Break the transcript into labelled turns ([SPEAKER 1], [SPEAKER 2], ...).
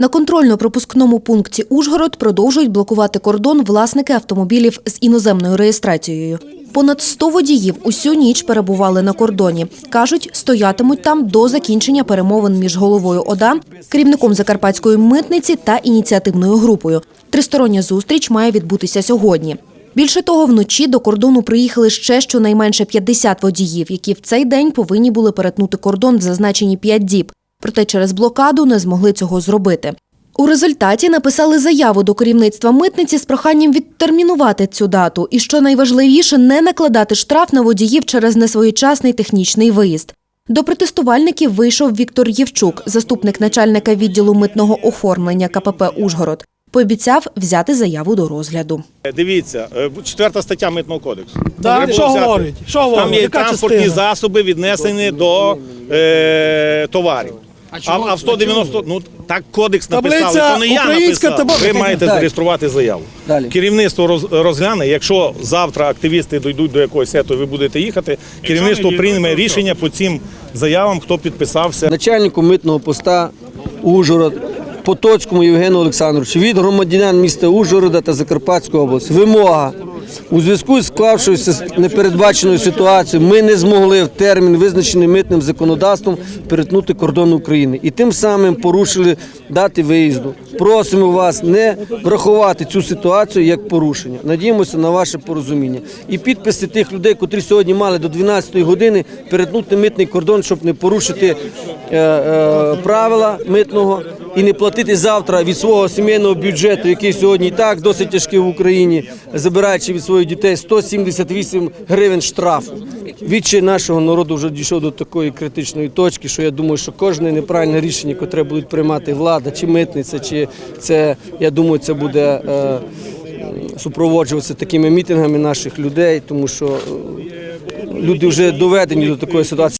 [SPEAKER 1] На контрольно-пропускному пункті Ужгород продовжують блокувати кордон власники автомобілів з іноземною реєстрацією. Понад 100 водіїв усю ніч перебували на кордоні. Кажуть, стоятимуть там до закінчення перемовин між головою ОДА, керівником закарпатської митниці та ініціативною групою. Тристороння зустріч має відбутися сьогодні. Більше того, вночі до кордону приїхали ще щонайменше 50 водіїв, які в цей день повинні були перетнути кордон в зазначені 5 діб. Проте через блокаду не змогли цього зробити. У результаті написали заяву до керівництва митниці з проханням відтермінувати цю дату і, що найважливіше, не накладати штраф на водіїв через несвоєчасний технічний виїзд. До протестувальників вийшов Віктор Євчук, заступник начальника відділу митного оформлення КПП Ужгород. Пообіцяв взяти заяву до розгляду.
[SPEAKER 2] Дивіться, е, четверта стаття митного кодексу.
[SPEAKER 3] Да, що говорить? Що
[SPEAKER 2] Там є
[SPEAKER 3] Яка
[SPEAKER 2] транспортні
[SPEAKER 3] частина?
[SPEAKER 2] засоби віднесені до е, товарів. А, а в 190, ну так кодекс написали,
[SPEAKER 3] Таблиця
[SPEAKER 2] то не я
[SPEAKER 3] українська
[SPEAKER 2] написав.
[SPEAKER 3] таблиця.
[SPEAKER 2] Ви маєте
[SPEAKER 4] Далі.
[SPEAKER 2] зареєструвати заяву.
[SPEAKER 4] Далі.
[SPEAKER 2] Керівництво роз- розгляне. Якщо завтра активісти дійдуть до якогось сету, ви будете їхати. Керівництво прийме рішення по цим заявам, хто підписався.
[SPEAKER 4] начальнику митного поста Ужгород Потоцькому Євгену Олександровичу від громадян міста Ужгорода та Закарпатської області. Вимога. У зв'язку з склавшоюся непередбаченою ситуацією ми не змогли в термін, визначений митним законодавством, перетнути кордон України і тим самим порушили дати виїзду. Просимо вас не врахувати цю ситуацію як порушення. Надіємося на ваше порозуміння. І підписи тих людей, котрі сьогодні мали до 12 години перетнути митний кордон, щоб не порушити е, е, правила митного і не платити завтра від свого сімейного бюджету, який сьогодні і так досить тяжкий в Україні, забираючи від своїх дітей 178 гривень штрафу. Відчай нашого народу вже дійшов до такої критичної точки, що я думаю, що кожне неправильне рішення, яке будуть приймати влада, чи митниця, чи це я думаю, це буде. Е, Супроводжуватися такими мітингами наших людей, тому що е, люди вже доведені до такої ситуації.